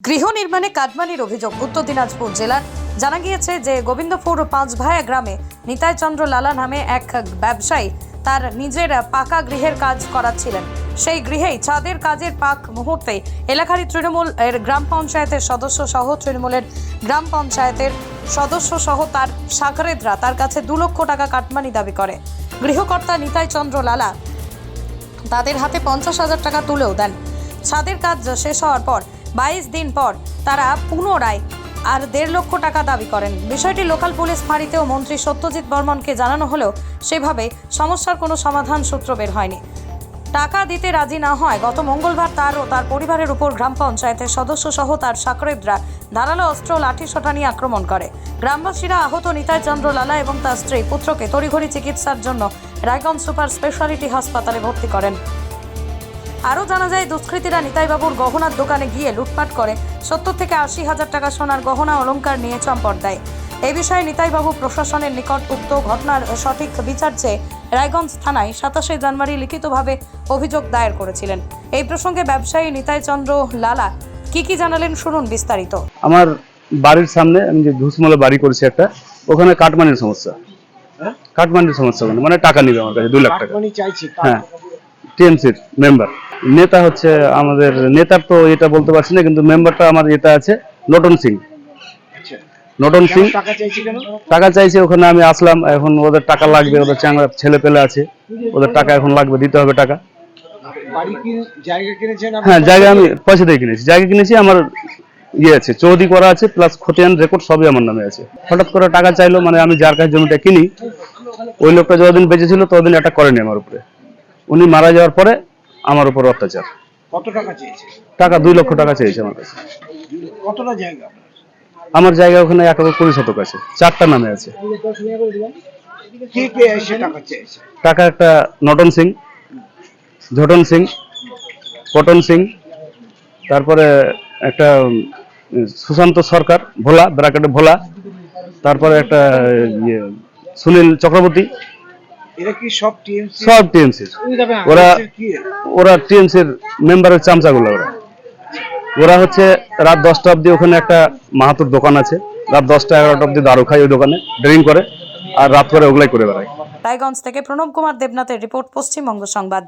গৃহ নির্মাণে কাটমানির অভিযোগ। উত্তর দিনাজপুর জেলার জানা গিয়েছে যে গোবিন্দপুর পাঁচ পাঁচভায়া গ্রামে নিতাই চন্দ্র লালা নামে এক ব্যবসায়ী তার নিজের পাকা গৃহের কাজ করাচ্ছিলেন। সেই গৃহেই ছাদের কাজের পাক মুহূর্তে এলাকারই তৃণমূল এর গ্রাম পঞ্চায়েতের সদস্য সহ তৃণমূলের গ্রাম পঞ্চায়েতের সদস্য সহ তার সাকরেদরা তার কাছে দু লক্ষ টাকা কাটমানি দাবি করে। গৃহকর্তা নিতাই চন্দ্র লালা তাদের হাতে পঞ্চাশ হাজার টাকা তুলেও দেন। ছাদের কাজ শেষ হওয়ার পর বাইশ দিন পর তারা পুনরায় আর দেড় লক্ষ টাকা দাবি করেন। বিষয়টি লোকাল পুলিশ ফাঁড়িতেও মন্ত্রী সত্যজিৎ বর্মনকে জানানো হলেও সেভাবে সমস্যার কোনো সমাধান সূত্র বের হয়নি। টাকা দিতে রাজি না হয় গত মঙ্গলবার তার ও তার পরিবারের উপর গ্রাম পঞ্চায়েতের সদস্য সহ তার সাকরেদরা ধারালো অস্ত্র লাঠি সোটা নিয়ে আক্রমণ করে। গ্রামবাসীরা আহত নিতাই চন্দ্র লালা এবং তার স্ত্রী পুত্রকে তড়িঘড়ি চিকিৎসার জন্য রায়গঞ্জ সুপার স্পেশালিটি হাসপাতালে ভর্তি করেন। আরও জানা যায় দুষ্কৃতীরা নিতাইবাবুর গহনার দোকানে গিয়ে লুটপাট করে। সত্তর থেকে আশি হাজার টাকা সোনার গহনা অলংকার নিয়ে চম্পট দেয়। এই বিষয়ে নিতাইবাবু প্রশাসনের নিকট উক্ত ঘটনার সঠিক বিচার চেয়ে রায়গঞ্জ থানায় সাতাশে জানুয়ারি লিখিতভাবে অভিযোগ দায়ের করেছিলেন। এই প্রসঙ্গে ব্যবসায়ী নিতাই চন্দ্র লালা কি কি জানালেন শুনুন বিস্তারিত। আমার বাড়ির সামনে আমি যে ধুসমলে বাড়ি করেছি একটা ওখানে কাটমানির সমস্যা। হ্যাঁ? কাটমানির সমস্যা মানে টাকা নিবে আমার কাছে দুই লাখ টাকা। কাটমানি চাইছে কার? হ্যাঁ টিএমসির মেম্বার নেতা হচ্ছে আমাদের নেতার তো এটা বলতে পারছি না কিন্তু মেম্বারটা আমার এটা আছে নটন সিং। আচ্ছা। নটন সিং। টাকা চাইছে ওখানে আমি আসলাম এখন ওদের টাকা লাগবে ওদের চাঙ্গা ছেলে পেলে আছে ওদের টাকা এখন লাগবে দিতে হবে টাকা? হ্যাঁ জায়গা আমি পয়সা দিয়ে কিনেছি জায়গা কিনেছি আমার ইয়ে আছে চৌধি করা আছে প্লাস খতিয়ান রেকর্ড সবই আমার নামে আছে। হঠাৎ করে টাকা চাইলো মানে আমি যার কাছে জমিটা কিনি ওই লোকটা যতদিন বেঁচে ছিল ততদিন এটা করেনি আমার উপরে। উনি মারা যাওয়ার পরে আমার উপর অত্যাচার। কত টাকা চেয়েছে? টাকা দুই লক্ষ টাকা চেয়েছে আমার কাছে। কতটা জায়গা? আমার জায়গা ওখানে এক একর কুড়ি শতক আছে চারটা নামে আছে। টাকা একটা নটন সিং ঝটন সিং পটন সিং তারপরে একটা সুশান্ত সরকার ভোলা ব্রাকেটে ভোলা তারপরে একটা ইয়ে সুনীল চক্রবর্তী এরা কি সব টিএমসি সব ওরা ওরা টিএমসির মেম্বারের চামচাগুলো ওরা। ওরা হচ্ছে রাত দশটা অবধি ওখানে একটা মাহাতুর দোকান আছে। রাত দশটা এগারোটা অবধি দারু খায় ওই দোকানে ড্রিঙ্ক করে আর রাত করে ওগুলাই করে বেড়ায়। রায়গঞ্জ থেকে প্রণব কুমার দেবনাথের রিপোর্ট পশ্চিমবঙ্গ সংবাদ।